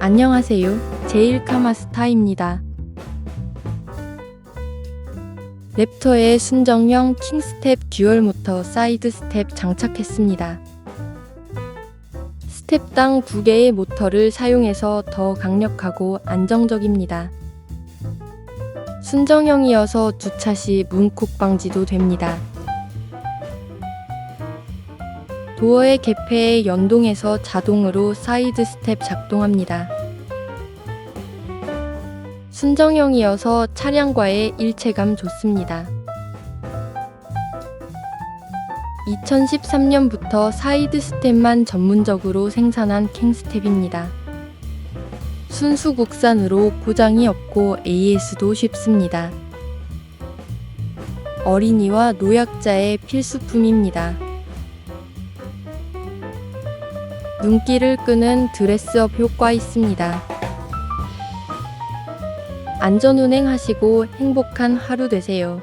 안녕하세요. 제일카마스타입니다. 랩터에 순정형 킹스텝 듀얼 모터 사이드 스텝 장착했습니다. 스텝당 2개의 모터를 사용해서 더 강력하고 안정적입니다. 순정형이어서 주차 시 문콕 방지도 됩니다. 도어의 개폐에 연동해서 자동으로 사이드 스텝 작동합니다. 순정형이어서 차량과의 일체감 좋습니다. 2013년부터 사이드 스텝만 전문적으로 생산한 킹스텝입니다. 순수 국산으로 고장이 없고 AS도 쉽습니다. 어린이와 노약자의 필수품입니다. 눈길을 끄는 드레스업 효과 있습니다. 안전운행 하시고 행복한 하루 되세요.